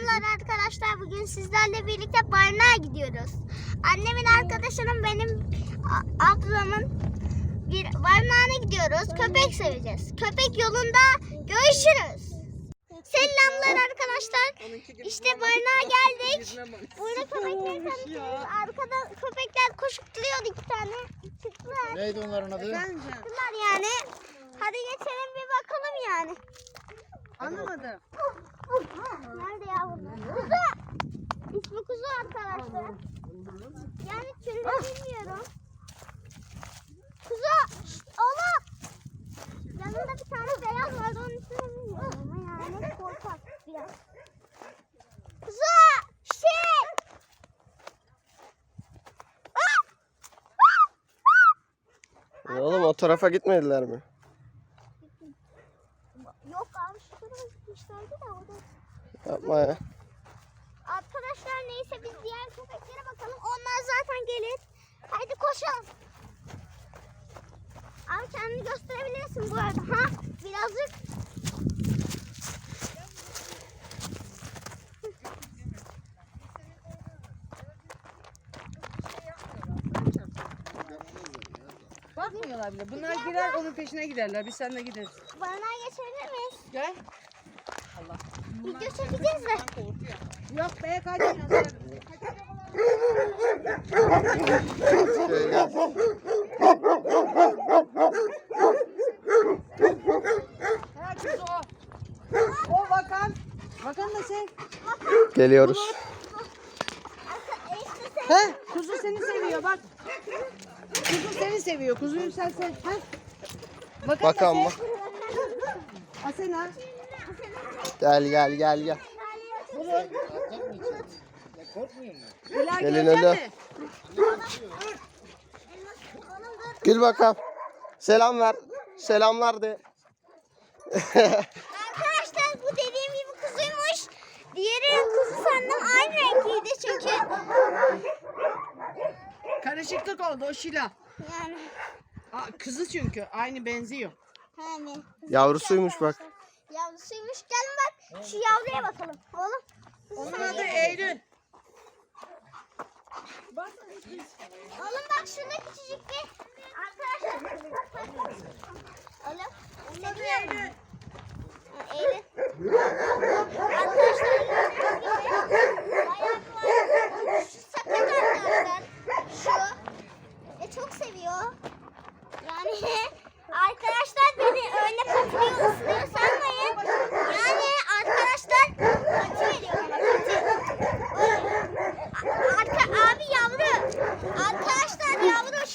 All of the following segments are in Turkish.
Selamlar arkadaşlar. Bugün sizlerle birlikte barınağa gidiyoruz. Annemin arkadaşının benim ablamın bir barınağına gidiyoruz. Köpek seveceğiz. Köpek yolunda görüşürüz. Selamlar arkadaşlar. İşte barınağa geldik. Burada köpekleri tanıtıyoruz. Arkada köpekler koşukluyordu iki tane. Çıktılar. Neydi onların adı? Çıktılar yani. Hadi geçelim bir bakalım yani. Anlamadım. Nerede ya bunlar? Kuzu. İsmi kuzu arkadaşlar. Yani türünü bilmiyorum. Kuzu. Şşt, oğlum. Yanında bir tane beyaz vardı onun ismini bilmiyorum ama yani korkak biraz. Kuzu. Şey. Oğlum o tarafa gitmediler mi? Yok abi şu tarafa gitmişlerdi de o da. Yapma ya. Arkadaşlar neyse biz diğer köpeklere bakalım. Onlar zaten gelir. Haydi koşalım. Abi kendini gösterebilirsin bu arada. Ha birazcık. Bakmıyorlar bile. Bunlar girer onun peşine giderler. Biz seninle gideriz. Barınağa geçebilir miyiz? Gel. Video çekeceğiz de. Yok be kaçmıyorsun. Ha kız o. O bakan. Bakan da sen. Geliyoruz. He? Kuzu seni seviyor bak. Kuzu seni seviyor. Kuzuyu sen sev. Ha? Bakan Bakan da bak. sen. Asena. Gel gel gel gel. Burun. Korkmuyor mu? Bilal Gelin gelecek öyle. mi? Gül bakalım. Selam ver. Selamlar de. Arkadaşlar bu dediğim gibi kuzuymuş. Diğeri kuzu sandım aynı renkliydi çünkü. Karışıklık oldu o Şila. Yani Aa, kızı çünkü aynı benziyor. hani. Yavrusuymuş bak. Yavrusuymuş. Gelin bak şu yavruya bakalım. Oğlum. Onun adı Eylül. Oğlum bak şurada küçücük bir arkadaşlar. Oğlum. Onun adı seviyor musun? Eylül. Arkadaşlar gördüğünüz gibi bayağı bir var. Şu sakat arkadaşlar. Şu. Ve çok seviyor. Yani arkadaşlar beni öyle patıyor ısırıyor sanmayın. Yani arkadaşlar pati veriyor bana pati. Arka, abi yavru. Arkadaşlar yavru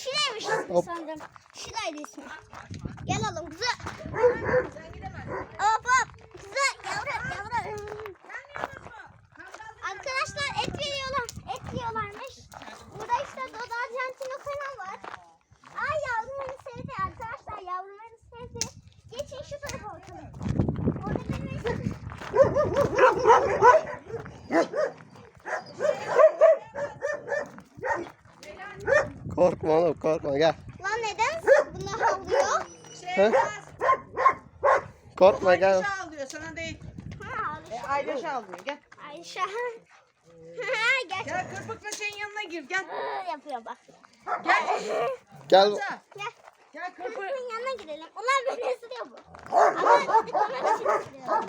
Şile'ymiş Hop. sanırım. Şile'ydi ismi. Gel oğlum kızı. Hop hop. Kızı yavru yavru. Arkadaşlar et veriyorlar. Et yiyorlarmış. Burada işte Dodo Argentino falan var. Ay yavrum beni sevdi arkadaşlar. Yavrum beni sevdi. Geçin şu tarafa bakalım. Orada benim Korkma gel. Lan neden bunlar havlıyor? He? Korkma gel. Ayşe alıyor sana değil. Ha, E, Ayşe alıyor gel. Ayşe. Ha, gerçekten Gel kırpıkla şeyin yanına gir gel. yapıyor bak. Gel. Gel. Hamza, Gel. Gel kırpık. Kızın yanına girelim. Ulan beni ısırıyor bu. Ama tıklamak için ısırıyor.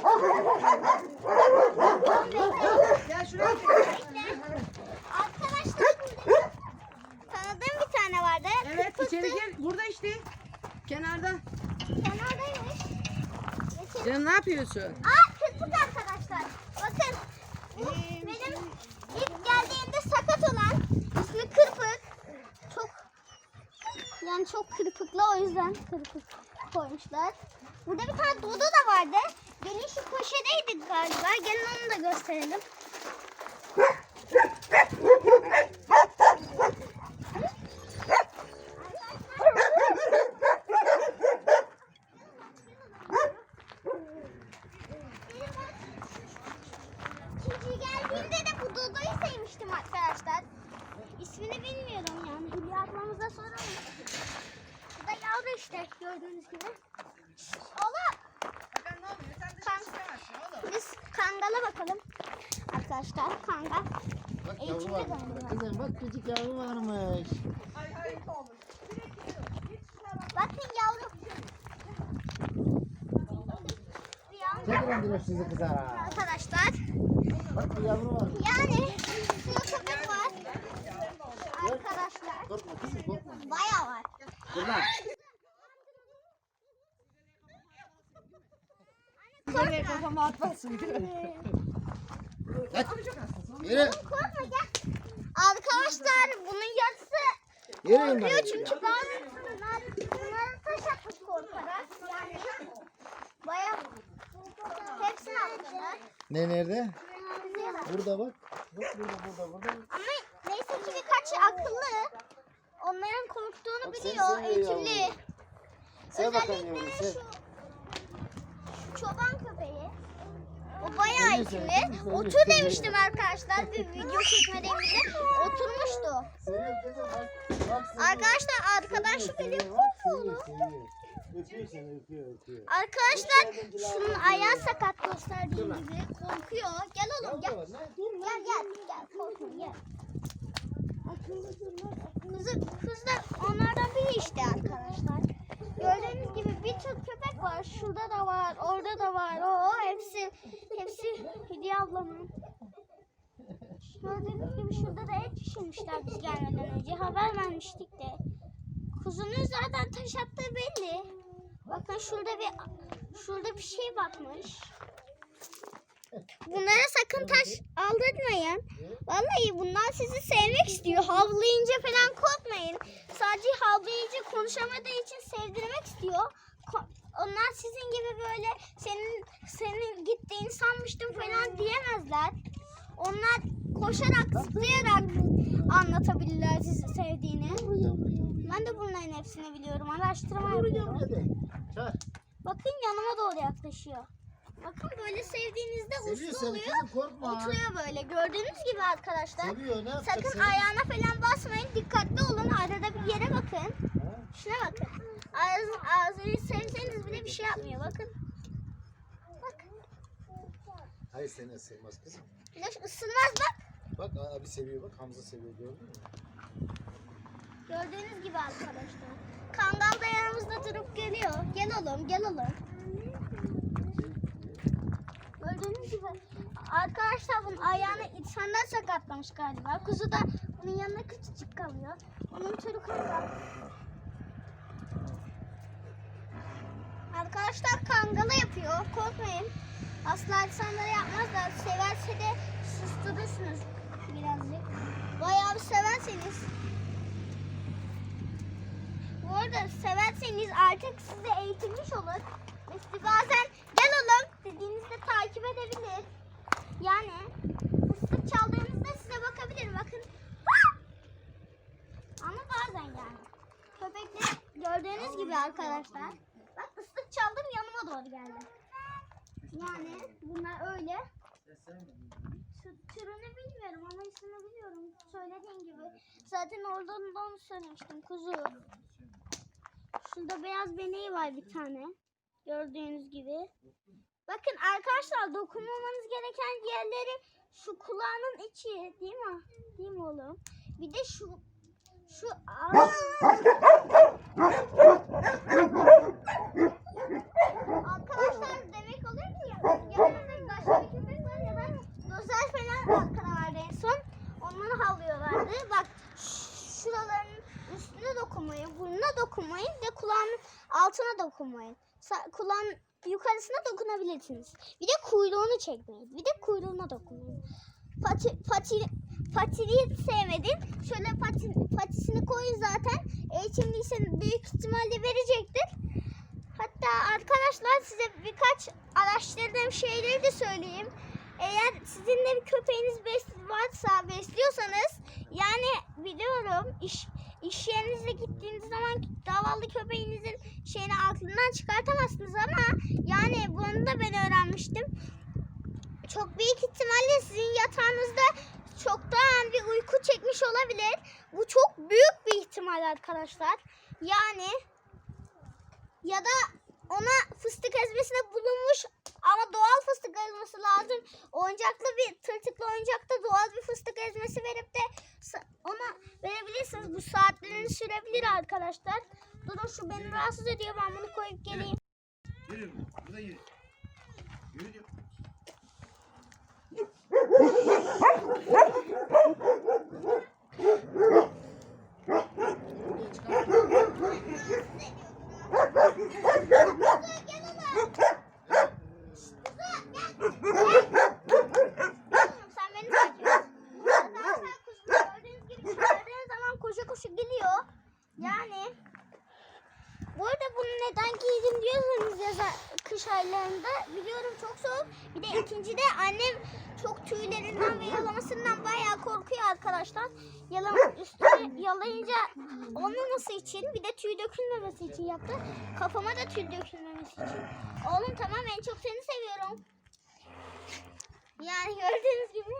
Gel şuraya gir. Bekle. Arkadaşlar burada tanıdığım bir tane vardı. Evet Kırpıktı. içeri gir. Burada işte. Kenarda. Kenardaymış. Geçelim. Canım ne yapıyorsun? Aa kırpık arkadaşlar. Bakın. Bu benim ilk geldiğimde sakat olan ismi kırpık. Çok yani çok kırpıklı o yüzden kırpık koymuşlar. Burada bir tane dodo da vardı. Gelin şu köşedeydik galiba. Gelin onu da gösterelim. İsmini bilmiyorum yani. Hülya ablamıza soralım. Da yavru işte gördüğünüz gibi. Şşt, Oğlum ne oluyor? Sen Kan- biz kangala bakalım. arkadaşlar. Kangal. Bak yavru var. Kızım bak küçük yavru varmış. Bakın yavrum. Bir yavrum Çekilin diyor sizi kızara. arkadaşlar. Bak bir yavru var. Yani şurada köpek var. Arkadaşlar. Korkma kızım korkma. Bayağı var. Dur lan. Nereye kafama atmasın. Kaç. Korkma gel. Arkadaşlar bunun yarısı Yürüyün korkuyor bana. çünkü bazılarından bunları taş atmış korkarak. Yani bayağı hepsini attılar. Ne nerede? Burada bak. Bak burada burada burada. Ama neyse ki birkaç akıllı. Onların korktuğunu Bak biliyor, seviyor eğitimli. yavrum. Sev bakalım Özellikle yavrum şu, sev. şu çoban. O bayağı seviyor, Otur demiştim arkadaşlar bir video çekmediğimizde. Oturmuştu. Arkadaşlar arkadaşı Seviyor, benim öpüyor. Arkadaşlar şunun ayağı sakat gösterdiğim gibi korkuyor. Gel oğlum gel. Gel gel gel korkma gel. Kızı, kız da onlardan biri işte arkadaşlar. Gördüğünüz gibi bir tür köpek var. Şurada da var, orada da var. O hepsi hepsi Hediye ablamın. Gördüğünüz gibi şurada da et pişirmişler biz gelmeden önce. Haber vermiştik de. Kuzunun zaten taş attığı belli. Bakın şurada bir şurada bir şey bakmış. Bunlara sakın taş aldırmayın. Vallahi bunlar sizi sevmek istiyor. Havlayınca falan korkmayın. Sadece havlayınca konuşamadığı için sevdirmek istiyor. Onlar sizin gibi böyle senin senin gittiğini sanmıştım falan diyemezler. Onlar koşarak, zıplayarak anlatabilirler sizi sevdiğini. Ben de bunların hepsini biliyorum. Araştırma yapıyorum. Bakın yanıma doğru yaklaşıyor. Bakın böyle sevdiğinizde Seviyor uslu oluyor. korkma. Oturuyor böyle. Gördüğünüz gibi arkadaşlar. Seviyor ne Sakın seni? ayağına falan basmayın. Dikkatli olun. Arada bir yere bakın. Ha? Şuna bakın. Ağzı, ağzını sevseniz bile bir şey yapmıyor. Bakın. Bak. Hayır seni ısırmaz kızım. Bir de ısınmaz bak. Bak abi seviyor bak Hamza seviyor gördün mü? Gördüğünüz gibi arkadaşlar. Kangal da yanımızda durup geliyor. Gel oğlum, gel oğlum. Gördüğünüz gibi arkadaşlar bunun ayağını insanlar sakatlamış galiba. Kuzu da bunun yanına küçücük kalıyor. Onun türü kangal. Arkadaşlar kangalı yapıyor. Korkmayın. Asla insanlara yapmazlar. Severse de susturursunuz birazcık. Bayağı bir severseniz bu arada severseniz artık size eğitilmiş olur. Sizi bazen oğlum dediğinizde takip edebilir. Yani ıslık çaldığınızda size bakabilir. Bakın. Ama bazen yani. Köpekler gördüğünüz gibi arkadaşlar. Bak ıslık çaldım yanıma doğru geldi. Yani bunlar öyle. Tü- Türünü bilmiyorum ama ismini biliyorum. Söylediğin gibi. Zaten oradan da onu söylemiştim. Kuzu. Şurada beyaz beneği var bir tane. Gördüğünüz gibi. Bakın arkadaşlar dokunmamanız gereken yerleri şu kulağının içi değil mi? Değil mi oğlum? Bir de şu şu. Arkadaşlar demek oluyor ki ya, yanında başka bir köpek var ya da dozer falan arkada vardı en son. Onları havlıyorlardı. Bak şuraların üstüne dokunmayın, burnuna dokunmayın ve kulağın altına dokunmayın. Kulağın yukarısına dokunabilirsiniz. Bir de kuyruğunu çekmeyin. Bir de kuyruğuna dokunmayın. Pati, pati, patini sevmedin. Şöyle pati, patisini koyun zaten. Eğitimliyseniz büyük ihtimalle verecektir. Hatta arkadaşlar size birkaç araştırdığım şeyleri de söyleyeyim. Eğer sizin de bir köpeğiniz bes varsa besliyorsanız yani biliyorum iş iş yerinize gittiğiniz zaman davallı köpeğinizin şeyini aklından çıkartamazsınız ama yani bunu da ben öğrenmiştim. Çok büyük ihtimalle sizin yatağınızda çoktan bir uyku çekmiş olabilir. Bu çok büyük bir ihtimal arkadaşlar. Yani ya da ona fıstık ezmesine bulunmuş Ama doğal fıstık ezmesi lazım. Oyuncaklı bir tırtıklı oyuncakta doğal bir fıstık ezmesi verip de ona verebilirsiniz. Bu saatlerini sürebilir arkadaşlar. Durun şu beni rahatsız ediyor. Ben bunu koyup geleyim. Yürü. Burada yürü. Yürü diyor. Sen beni kış aylarında biliyorum çok soğuk. Bir de ikinci de annem çok tüylerinden ve yalamasından bayağı korkuyor arkadaşlar. Yalama, üstüne yalayınca olmaması için bir de tüy dökülmemesi için yaptı. Kafama da tüy dökülmemesi için. Oğlum tamam en çok seni seviyorum. Yani gördüğünüz gibi.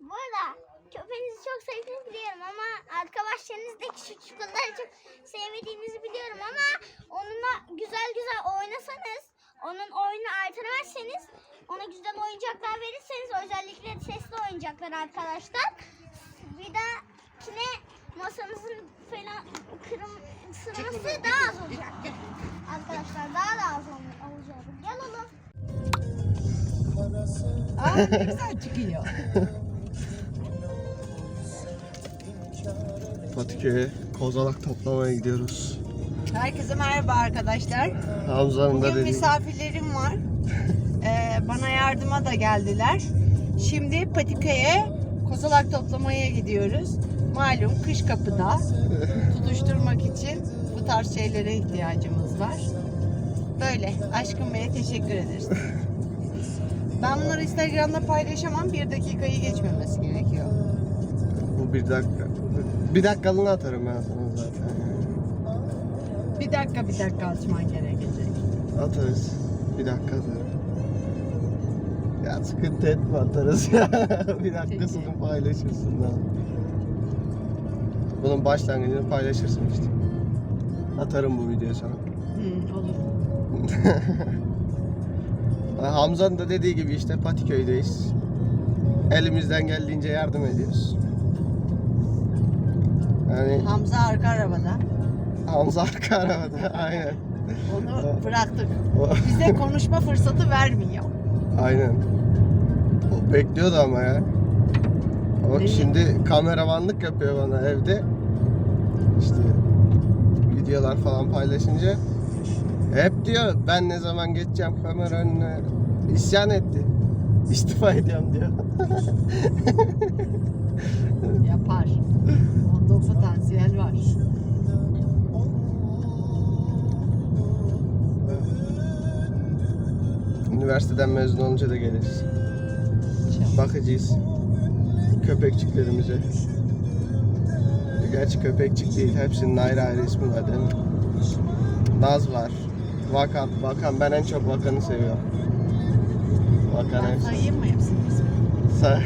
Bu arada köpeğinizi çok sevdiğinizi biliyorum ama arkadaşlarınızdaki şu çikolataları çok sevmediğinizi biliyorum ama onunla güzel güzel oynasanız, onun oyunu artırmazsanız, ona güzel oyuncaklar verirseniz özellikle sesli oyuncaklar arkadaşlar. Bir dahakine masanızın falan kırım, sırması daha az olacaktır. Arkadaşlar daha da az ol- olacaktır. Gel oğlum. Aa ne güzel çıkıyor. Patiköy'e kozalak toplamaya gidiyoruz. Herkese merhaba arkadaşlar. Hamza'nın da Bugün dediği. misafirlerim var. Ee, bana yardıma da geldiler. Şimdi Patika'ya kozalak toplamaya gidiyoruz. Malum kış kapıda. Tutuşturmak için bu tarz şeylere ihtiyacımız var. Böyle. Aşkım Bey'e teşekkür ederiz. Ben bunları Instagram'da paylaşamam. Bir dakikayı geçmemesi gerekiyor. Bu bir dakika. Bir dakikalığını atarım ben sana. Bir dakika bir dakika açman gerekecek. Atarız. Bir dakika atarım. Ya sıkıntı etme atarız ya. bir dakikasını paylaşırsın lan. Bunun başlangıcını paylaşırsın işte. Atarım bu videoyu sana. Hı, olur. Hamza'nın da dediği gibi işte Patiköy'deyiz. Elimizden geldiğince yardım ediyoruz. Yani Hamza arka arabada. Hamza arka arabada aynen. Onu bıraktık. Bize konuşma fırsatı vermiyor. Aynen. O bekliyordu ama ya. Bak Değil mi? şimdi kameramanlık yapıyor bana evde. İşte videolar falan paylaşınca hep diyor ben ne zaman geçeceğim kamera önüne isyan etti. İstifa ediyorum diyor. Yapar. Onda o potansiyel var. Üniversiteden mezun olunca da geliriz. Bakacağız köpekçiklerimize. Gerçi köpekçik değil, hepsinin ayrı ayrı ismi var değil mi? Naz var, Vakan, Vakan ben en çok Vakan'ı seviyorum. Vakan Ben hepsi. sayayım mı hepsini? Sa-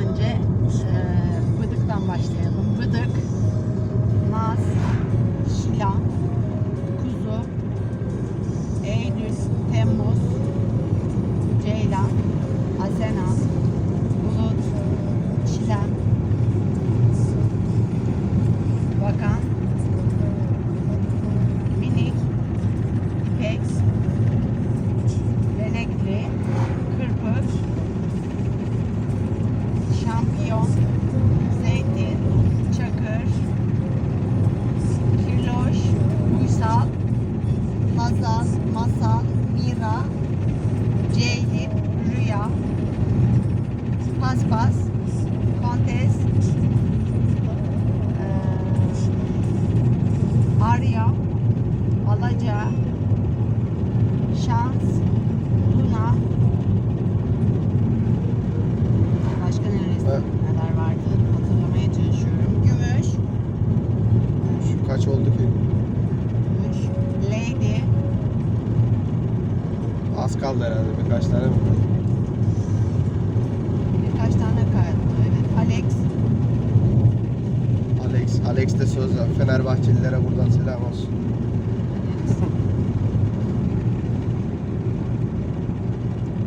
Önce eee bıdıktan başlayalım. Bıdık, Naz, deal. Alex de Souza. Fenerbahçelilere buradan selam olsun.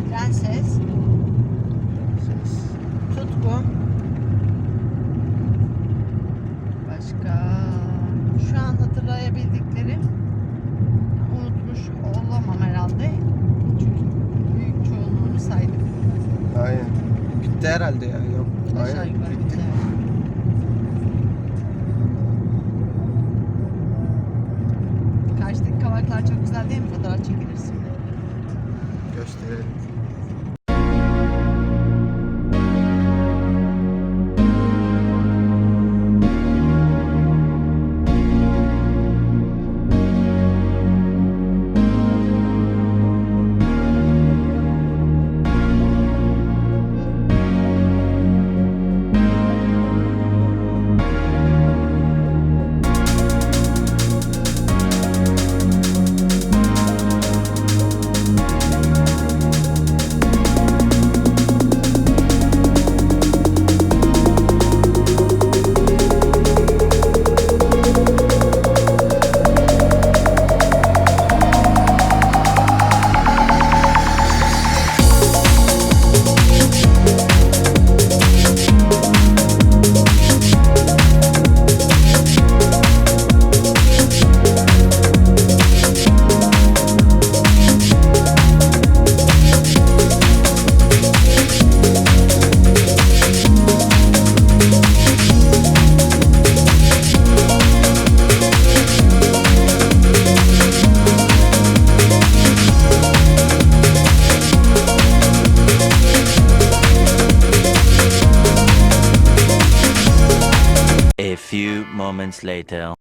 Prenses. Later.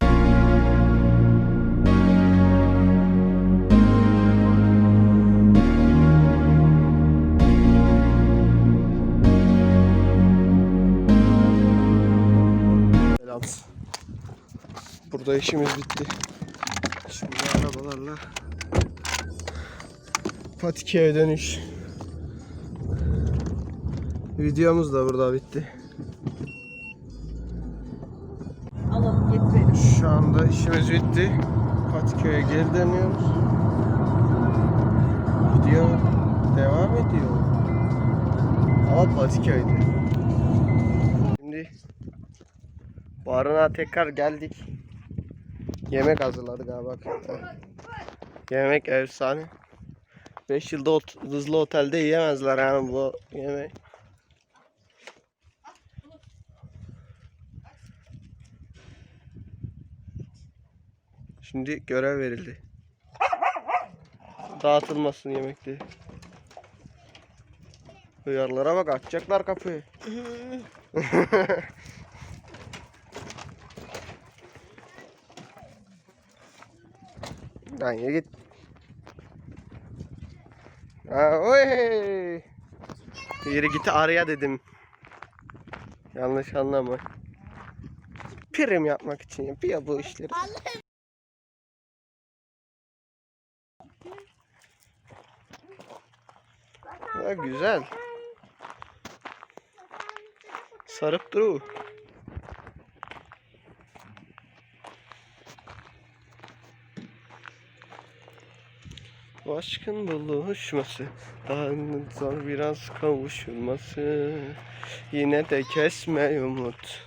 Burada işimiz bitti. Şimdi arabalarla Patika'ya dönüş. Videomuz da burada bitti. İşimiz bitti. Patika'ya geri dönüyoruz. Video devam ediyor. Ama Patika'ydı. Şimdi barınağa tekrar geldik. Yemek hazırladık abi bak. Yemek efsane. 5 yılda hızlı otelde yiyemezler yani bu yemeği. Şimdi görev verildi. Dağıtılmasın yemekte. Hıyarlara bak açacaklar kapıyı. Lan git. Oy. Yürü git araya dedim. Yanlış anlama. Prim yapmak için yapıyor bu işleri. Ha, güzel. Sarıp duru. Aşkın buluşması Daha zor biraz kavuşulması. Yine de kesme umut.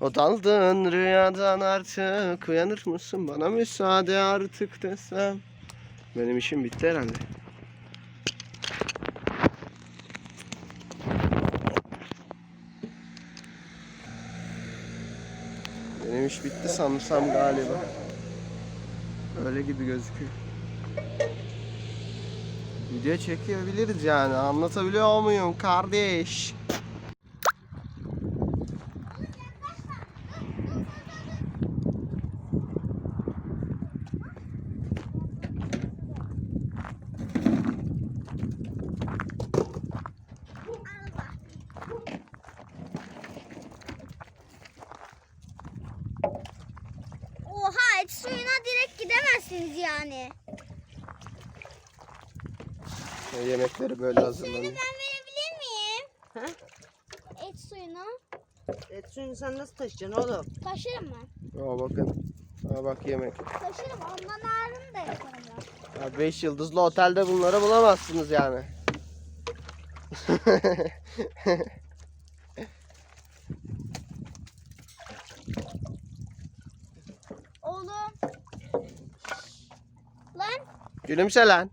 O daldığın rüyadan artık Uyanır mısın? Bana müsaade artık desem. Benim işim bitti herhalde İş bitti sanırsam galiba. Öyle gibi gözüküyor. Video çekebiliriz yani. Anlatabiliyor muyum kardeş? Gidemezsiniz yani. Yemekleri böyle Suyunu hazırlanıyor. ben verebilir miyim? Ha? Et suyunu. Et suyunu sen nasıl taşıyacaksın oğlum? Taşırım ben. Aa bakın. Aa bak yemek. Taşırım ondan ağrını da yaparım ben. Ya 5 yıldızlı otelde bunları bulamazsınız yani. Oğlum. Lan Gülümse lan.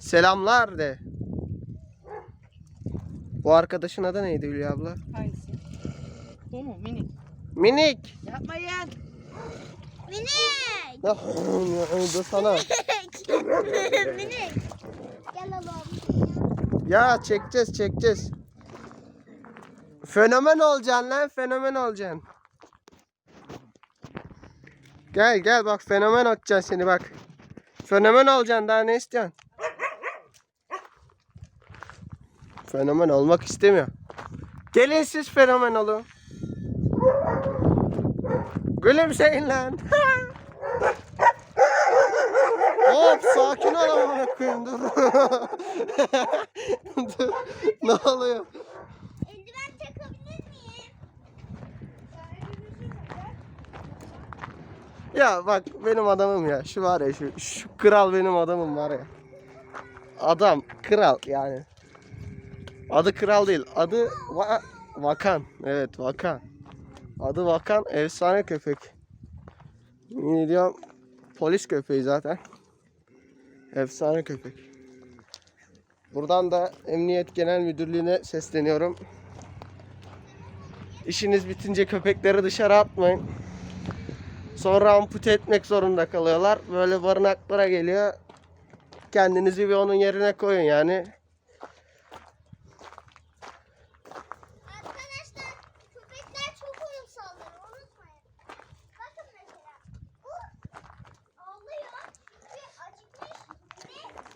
Selamlar de. Bu arkadaşın adı neydi Hülya abla? Hangisi? Bu mu? Minik. Minik. Yapmayın. minik. Dur sana. minik. Gel oğlum. Ya çekeceğiz çekeceğiz. Fenomen olacaksın lan fenomen olacaksın. Gel gel bak fenomen olacaksın seni bak. Fenomen olacaksın daha ne istiyorsun? Fenomen olmak istemiyor. Gelin siz fenomen olun. Gülümseyin lan. Hop sakin ol amına koyayım dur. dur. Ne oluyor? Ya bak benim adamım ya. Şu var ya şu, şu kral benim adamım var ya. Adam kral yani. Adı kral değil. Adı Va- Vakan. Evet Vakan. Adı Vakan. Efsane köpek. Ne diyorum? Polis köpeği zaten. Efsane köpek. Buradan da Emniyet Genel Müdürlüğü'ne sesleniyorum. İşiniz bitince köpekleri dışarı atmayın. Sonra ampute etmek zorunda kalıyorlar. Böyle barınaklara geliyor. Kendinizi bir onun yerine koyun yani. Arkadaşlar köpekler çok uyumsaldır unutmayın. Bakın mesela bu ağlıyor ve acıkmış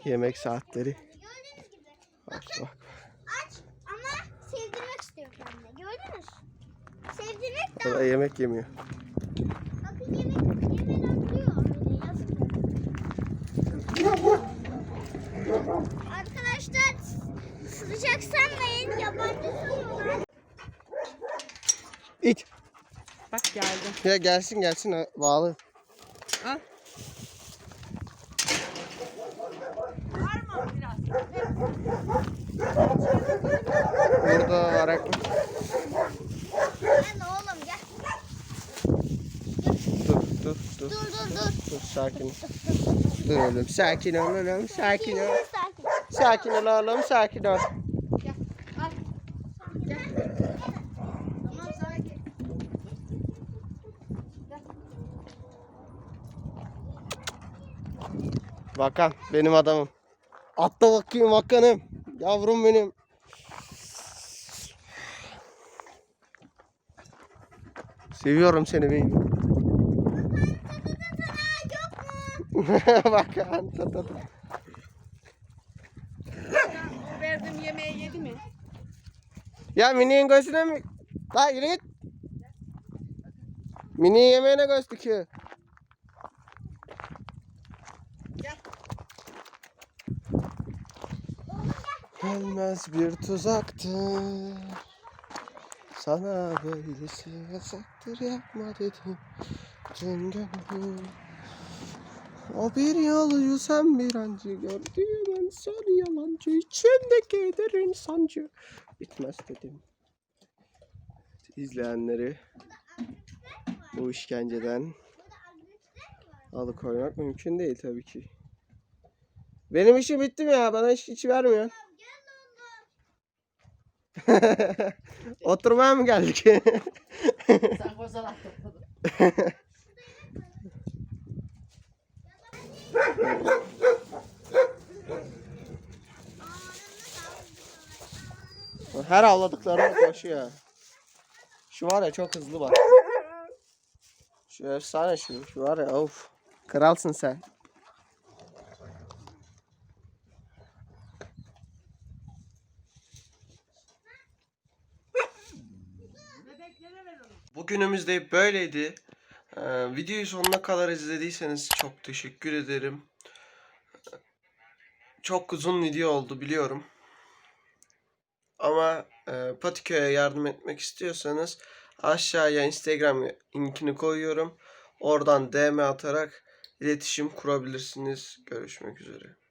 ve Yemek saatleri. gördüğünüz gibi. Bak bak. aç ama sevdirmek istiyor kendine. Gördünüz? Sevdirmek da yemek yemiyor. Ya gelsin gelsin bağlı. Al. Var mı biraz? Burada var. Gel oğlum gel. Dur dur dur. Dur dur dur. Dur sakin. Dur oğlum sakin ol oğlum sakin ol. Sakin. Sakin ol oğlum sakin ol. Tamam sakin. Vakan benim adamım. Atla bakayım Vakan'ım. Yavrum benim. Seviyorum seni beyim. Vakan. ta ta ta. O verdiğim yemeği yedi mi? Ya miniğin gözüne mi? La yürü git. Miniğin yemeğine göz dikiyor. Gelmez bir tuzaktır. Sana böylesi yasaktır yapma dedim. Tüm gönlüm. O bir yolcu sen bir ancı gördüğüm en son yalancı içimdeki derin sancı. Bitmez dedim. İzleyenleri bu işkenceden alıkoymak mümkün değil tabii ki. Benim işim bitti mi ya? Bana hiç, hiç vermiyor. Oturmaya mı geldik? Sen kozalak topladın. Her avladıklarım koşuyor. Şu var ya çok hızlı bak. Şu efsane şu. Şu var ya of. Kralsın sen. Bugünümüz de böyleydi. Ee, videoyu sonuna kadar izlediyseniz çok teşekkür ederim. Çok uzun video oldu biliyorum. Ama e, Patiköy'e yardım etmek istiyorsanız aşağıya Instagram linkini koyuyorum. Oradan DM atarak iletişim kurabilirsiniz. Görüşmek üzere.